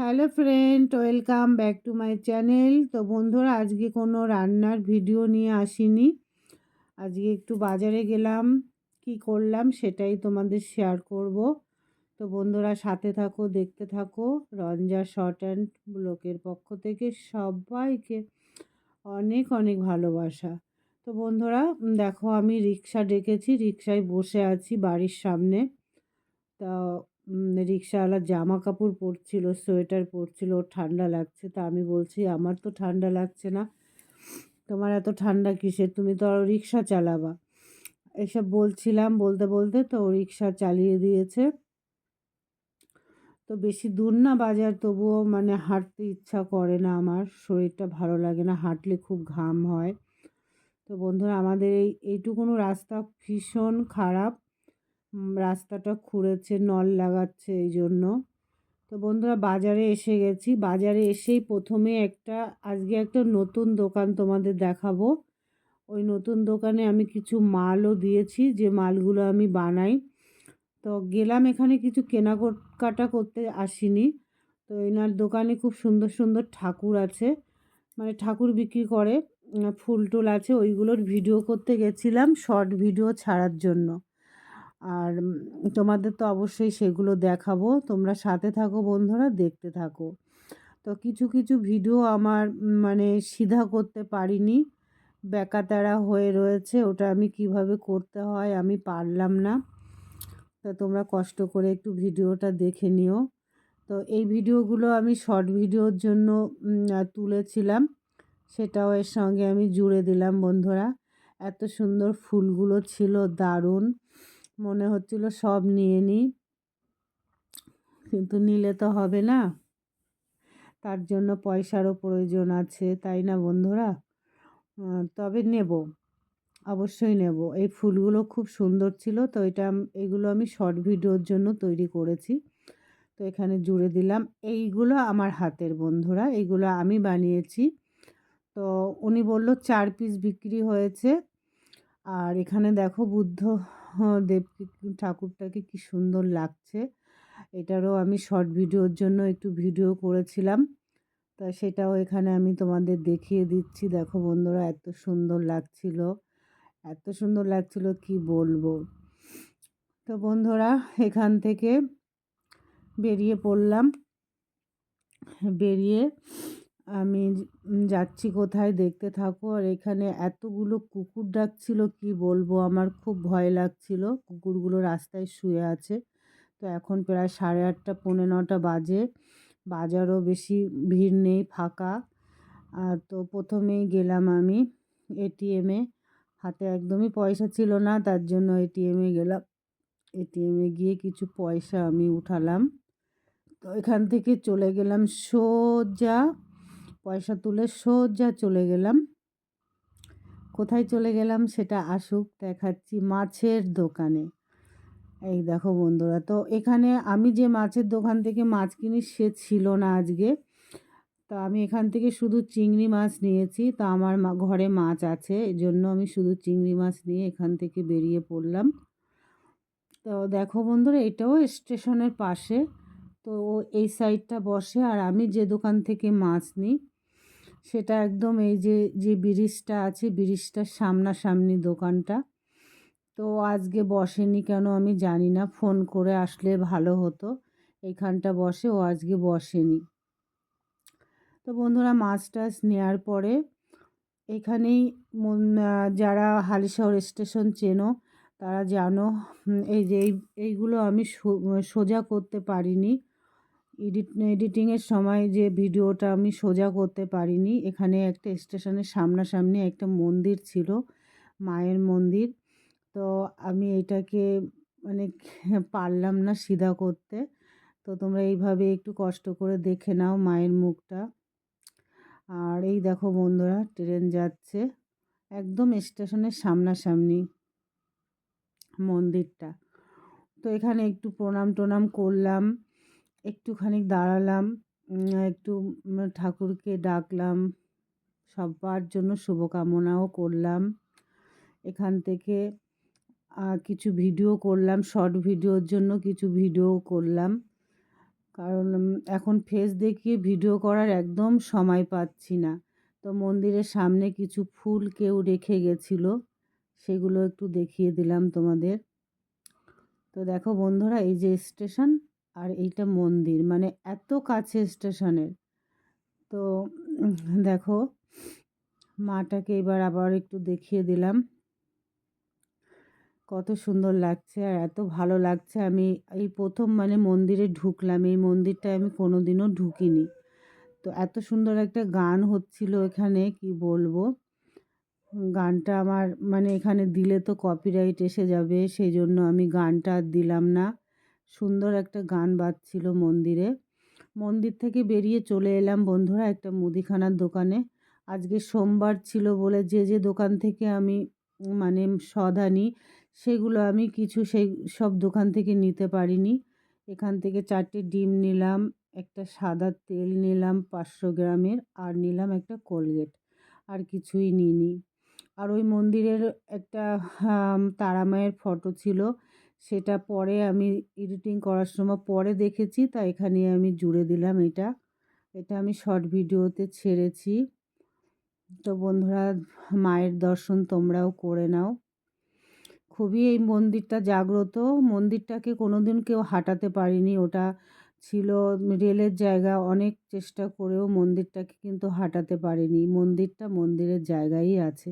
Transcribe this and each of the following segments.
Hello friend, welcome back to my channel. তো বন্ধুরা, আজকে কোনো রান্নার ভিডিও নিয়ে আসিনি। আজকে একটু বাজারে গেলাম, কি করলাম সেটাই তোমাদের শেয়ার করব। তো বন্ধুরা, সাথে থাকো, দেখতে থাকো, রঞ্জা শর্ট অ্যান্ড ব্লকের পক্ষ থেকে সবাইকে অনেক অনেক ভালোবাসা। তো বন্ধুরা, দেখো আমি রিক্সা ডেকেছি, রিক্সায় বসে আছি বাড়ির সামনে। তা রিক্সাওয়ালা জামা কাপড় পরছিল, সোয়েটার পরছিল ঠান্ডা লাগছে। তা আমি বলছি, আমার তো ঠান্ডা লাগছে না। তোমার এত ঠান্ডা কিসের? তুমি তো আরও রিক্সা চালাবা। এসব বলছিলাম, বলতে বলতে তো রিক্সা চালিয়ে দিয়েছে। তো বেশি দূর না বাজার, তবুও মানে হাঁটতে ইচ্ছা করে না আমার। শরীরটা ভালো লাগে না, হাঁটলে খুব ঘাম হয়। তো বন্ধুরা, আমাদের এই এইটুকুনো রাস্তা ভীষণ খারাপ। রাস্তাটা খুঁড়েছে, নল লাগাচ্ছে এই জন্য। তো বন্ধুরা, বাজারে এসে গেছি। বাজারে এসেই প্রথমে একটা, আজকে একটা নতুন দোকান তোমাদের দেখাবো। ওই নতুন দোকানে আমি কিছু মালও দিয়েছি, যে মালগুলো আমি বানাই। তো গেলাম এখানে কিছু কেনাকাটা করতে আসিনি। তো এনার দোকানে খুব সুন্দর সুন্দর ঠাকুর আছে। মানে ঠাকুর বিক্রি করে ফুল টুল আছে, ওইগুলোর ভিডিও করতে গেছিলাম, শর্ট ভিডিও ছাড়ার জন্য। আর তোমাদের তো অবশ্যই সেগুলো দেখাবো। তোমরা সাথে থাকো বন্ধুরা, দেখতে থাকো। তো কিছু কিছু ভিডিও আমার মানে সিধা করতে পারিনি। বেকাতারা হয়ে রয়েছে, ওটা আমি কীভাবে করতে হয় আমি পারলাম না। তা তোমরা কষ্ট করে একটু ভিডিওটা দেখে নিও। তো এই ভিডিওগুলো আমি শর্ট ভিডিওর জন্য তুলেছিলাম। সেটাও এর সঙ্গে আমি জুড়ে দিলাম বন্ধুরা। এত সুন্দর ফুলগুলো ছিল, দারুণ। মনে হচ্ছিল সব নিয়ে নিই। কিন্তু নিলে তো হবে না। তার জন্য পয়সারও প্রয়োজন আছে, তাই না বন্ধুরা? তবে নেব, অবশ্যই নেব। এই ফুলগুলো খুব সুন্দর ছিল, তো এটা এগুলো আমি শর্ট ভিডিওর জন্য তৈরি করেছি। তো এখানে জুড়ে দিলাম। এইগুলো আমার হাতের বন্ধুরা, এইগুলো আমি বানিয়েছি। তো উনি বলল, চার পিস বিক্রি হয়েছে। আর এখানে দেখো, বুদ্ধ দেব ঠাকুরটাকে কি সুন্দর লাগছে। এটারও আমি শর্ট ভিডিওর জন্য একটু ভিডিও করেছিলাম। তা সেটাও এখানে আমি তোমাদের দেখিয়ে দিচ্ছি। দেখো বন্ধুরা, এত সুন্দর লাগছিল। এত সুন্দর লাগছিল, কি বলব? তো বন্ধুরা, এখান থেকে বেরিয়ে পড়লাম। বেরিয়ে আমি যাচ্ছি কোথায়? দেখতে থাকো। আর এখানে এতগুলো কুকুর ডাকছিল, কি বলব? আমার খুব ভয় লাগছিল। কুকুরগুলো রাস্তায় শুয়ে আছে। তো এখন প্রায় সাড়ে আটটা, পৌনে নটা বাজে। বাজারও বেশি ভিড় নেই, ফাঁকা। আর তো প্রথমেই গেলাম আমি এটিএমে হাতে একদমই পয়সা ছিল না, তার জন্য এটিএমে গেলাম। এটিএমে গিয়ে কিছু পয়সা আমি উঠালাম। তো এখান থেকে চলে গেলাম সোজা পয়সা তুলে সোজা চলে গেলাম। কোথায় চলে গেলাম সেটা আসুক দেখাচ্ছি মাছের দোকানে। এই দেখো বন্ধুরা, তো এখানে আমি যে মাছের দোকান থেকে মাছ কিনি সে ছিল না আজকে। তো আমি এখান থেকে শুধু চিংড়ি মাছ নিয়েছি, তো আমার ঘরে মাছ আছে এই জন্য আমি শুধু চিংড়ি মাছ নিয়ে এখান থেকে বেরিয়ে পড়লাম। তো দেখো বন্ধুরা, এটাও স্টেশনের পাশে, তো এই সাইডটা বসে, আর আমি যে দোকান থেকে মাছ নিই সেটা একদম এই যে যে ব্রিজটা আছে, ব্রিজটার সামনাসামনি দোকানটা। তো আজকে বসেনি কেন আমি জানি না, ফোন করে আসলে ভালো হতো। এইখানটা বসে, ও আজকে বসেনি। তো বন্ধুরা, মাছ টাছ নেওয়ার পরে এখানেই যারা হালিশহর স্টেশন চেনো, তারা জানো এই যে এইগুলো আমি সোজা করতে পারিনি। এডিট, এডিটিংয়ের সময় যে ভিডিওটা আমি সোজা করতে পারিনি, এখানে একটা স্টেশনের সামনাসামনি একটা মন্দির ছিল, মায়ের মন্দির। তো আমি এটাকে মানে পারলাম না সিধা করতে। তো তোমরা এইভাবে একটু কষ্ট করে দেখে নাও মায়ের মুখটা। আর এই দেখো বন্ধুরা, ট্রেন যাচ্ছে, একদম স্টেশনের সামনাসামনি মন্দিরটা। তো এখানে একটু প্রণাম টনাম করলাম। একটুখানি দাঁড়ালাম একটু ঠাকুরকে ডাকলাম সবার জন্য শুভকামনাও করলাম। এখান থেকে কিছু ভিডিও করলাম, শর্ট ভিডিওর জন্য কিছু ভিডিও করলাম। কারণ এখন ফেস দেখিয়ে ভিডিও করার একদম সময় পাচ্ছি না। তো মন্দিরের সামনে কিছু ফুল কেউ রেখে গেছিল, সেগুলো একটু দেখিয়ে দিলাম তোমাদের। তো দেখো বন্ধুরা, এই যে স্টেশন আর এইটা মন্দির মানে এত কাছে স্টেশনের। তো দেখো, মাটাকে এবার আবার একটু দেখিয়ে দিলাম। কত সুন্দর লাগছে আর এত ভালো লাগছে। আমি এই প্রথম মানে মন্দিরে ঢুকলাম, এই মন্দিরটায় আমি কোনো দিনও ঢুকিনি। তো এত সুন্দর একটা গান হচ্ছিল এখানে, কি বলব? গানটা আমার মানে এখানে দিলে তো কপিরাইট এসে যাবে, সেই জন্য আমি গানটা দিলাম না। সুন্দর একটা গান বাজছিল মন্দিরে। মন্দির থেকে বেরিয়ে চলে এলাম বন্ধুরা একটা মুদিখানার দোকানে। আজকে সোমবার ছিল বলে যে যে দোকান থেকে আমি মানে সদা নিই সেগুলো আমি কিছু সেই সব দোকান থেকে নিতে পারিনি। এখান থেকে চারটে ডিম নিলাম, একটা সাদা তেল নিলাম পাঁচশো গ্রামের, আর নিলাম একটা কোলগেট, আর কিছুই নিইনি। আর ওই মন্দিরের একটা তারা মায়ের ফটো ছিল। সেটা পরে আমি এডিটিং করার সময় পরে দেখেছি তা এখানে আমি জুড়ে দিলাম এটা। এটা আমি শর্ট ভিডিওতে ছেড়েছি। তো বন্ধুরা, মায়ের দর্শন তোমরাও করে নাও। খুবই এই মন্দিরটা জাগ্রত। মন্দিরটাকে কোনো দিন কেউ হাঁটাতে পারিনি। ওটা ছিল রেলের জায়গা, অনেক চেষ্টা করেও মন্দিরটাকে কিন্তু হাঁটাতে পারিনি। মন্দিরটা মন্দিরের জায়গায় আছে।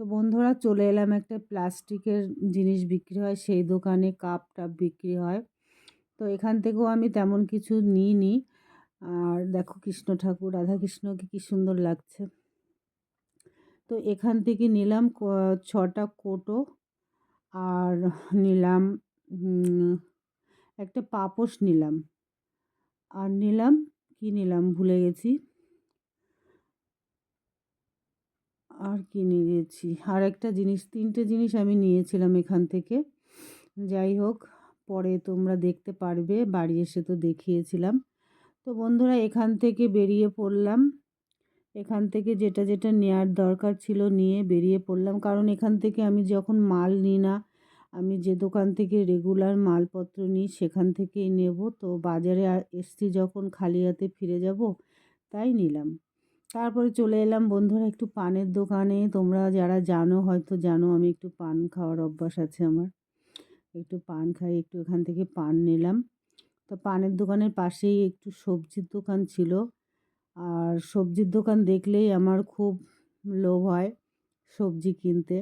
তো বন্ধুরা চলে এলাম একটা প্লাস্টিকের জিনিস বিক্রি হয়, সেই দোকানে কাপ টাপ বিক্রি হয়। তো এখান থেকেও আমি তেমন কিছু নিইনি। আর দেখো কৃষ্ণ ঠাকুর, রাধাকৃষ্ণকে কী সুন্দর লাগছে। তো এখান থেকে নিলাম ছটা কোটো। আর নিলাম একটা পাপোশ নিলাম। আর নিলাম, কি নিলাম ভুলে গেছি। আর কি নিয়েছি? আর একটা জিনিস, তিনটে জিনিস আমি নিয়েছিলাম এখান থেকে। যাই হোক, পরে তোমরা দেখতে পারবে, বাড়ি এসে তো দেখিয়েছিলাম। তো বন্ধুরা, এখান থেকে বেরিয়ে পড়লাম। এখান থেকে যেটা যেটা নেওয়ার দরকার ছিল নিয়ে বেরিয়ে পড়লাম। কারণ এখান থেকে আমি যখন মাল নিই না, আমি যে দোকান থেকে রেগুলার মালপত্র নিই, সেখান থেকেই নেব। তো বাজারে এসছি যখন খালি হাতে ফিরে যাব, তাই নিলাম। তারপরে চলে এলাম বন্ধুরা একটু পানের দোকানে। তোমরা যারা জানো হয়তো জানো আমি একটু পান খাওয়ার অভ্যাস আছে আমার। একটু পান খাই, একটু এখান থেকে পান নিলাম। তো পানের দোকানের পাশেই একটু সবজির দোকান ছিল। আর সবজির দোকান দেখলেই আমার খুব লোভ হয় সবজি কিনতে।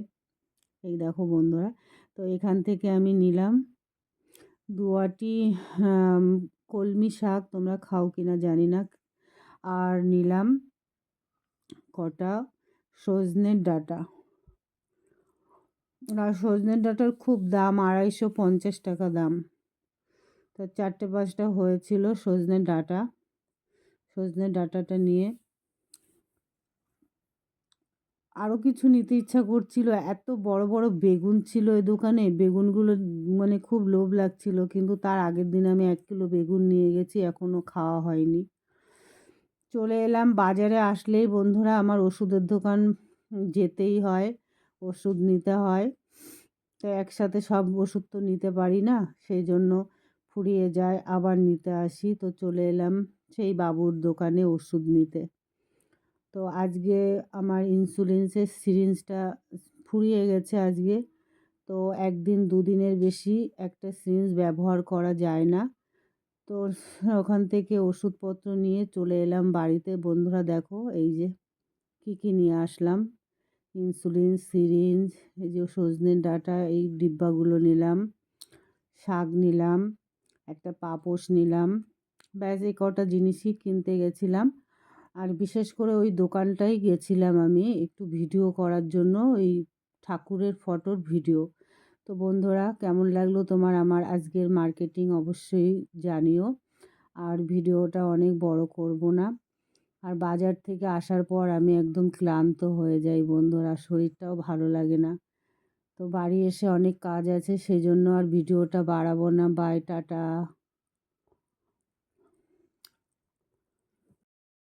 এই দেখো বন্ধুরা, তো এখান থেকে আমি নিলাম দুয়াটি কলমি শাক, তোমরা খাও কি না জানি না। আর নিলাম কটা? সজনের ডাটা। আর সজনের ডাটার খুব দাম, আড়াইশো পঞ্চাশ টাকা দাম। তো চারটে পাঁচটা হয়েছিল সজনের ডাটা। সজনের ডাটাটা নিয়ে আরও কিছু নিতে ইচ্ছা করছিল। এত বড় বড় বেগুন ছিল এই দোকানে। বেগুনগুলো মানে খুব লোভ লাগছিল, কিন্তু তার আগের দিন আমি এক কিলো বেগুন নিয়ে গেছি এখনও খাওয়া হয়নি। চলে এলাম বাজারে আসলেই বন্ধুরা আমার ওষুধের দোকান যেতেই হয়, ওষুধ নিতে হয়। তো একসাথে সব ওষুধ তো নিতে পারি না, সেই জন্য ফুরিয়ে যায়, আবার নিতে আসি। তো চলে এলাম সেই বাবুর দোকানে ওষুধ নিতে। তো আজকে আমার ইনসুলিন্সের সিরিঞ্জটা ফুরিয়ে গেছে আজকে। তো একদিন দুদিনের বেশি একটা সিরিঞ্জ ব্যবহার করা যায় না। তো ওখান থেকে ওষুধপত্র নিয়ে চলে এলাম বাড়িতে। বন্ধুরা দেখো, এই যে কী কী নিয়ে আসলাম? ইনসুলিন, সিরিঞ্জ, এই যে সজনের ডাটা, এই ডিব্বাগুলো নিলাম, শাক নিলাম, একটা পাপোশ নিলাম, ব্যাস এই কটা জিনিসই কিনতে গেছিলাম। আর বিশেষ করে ওই দোকানটাই গেছিলাম আমি একটু ভিডিও করার জন্য, ওই ঠাকুরের ফটোর ভিডিও। তো বন্ধুরা, কেমন লাগল তোমার আমার আজকের মার্কেটিং অবশ্যই জানিও। আর ভিডিওটা অনেক বড় করব না। আর বাজার থেকে আসার পর আমি একদম ক্লান্ত হয়ে যাই বন্ধুরা, শরীরটাও ভালো লাগে না। তো বাড়ি এসে অনেক কাজ আছে, সেজন্য আর ভিডিওটা বাড়াবো না। Bye tata.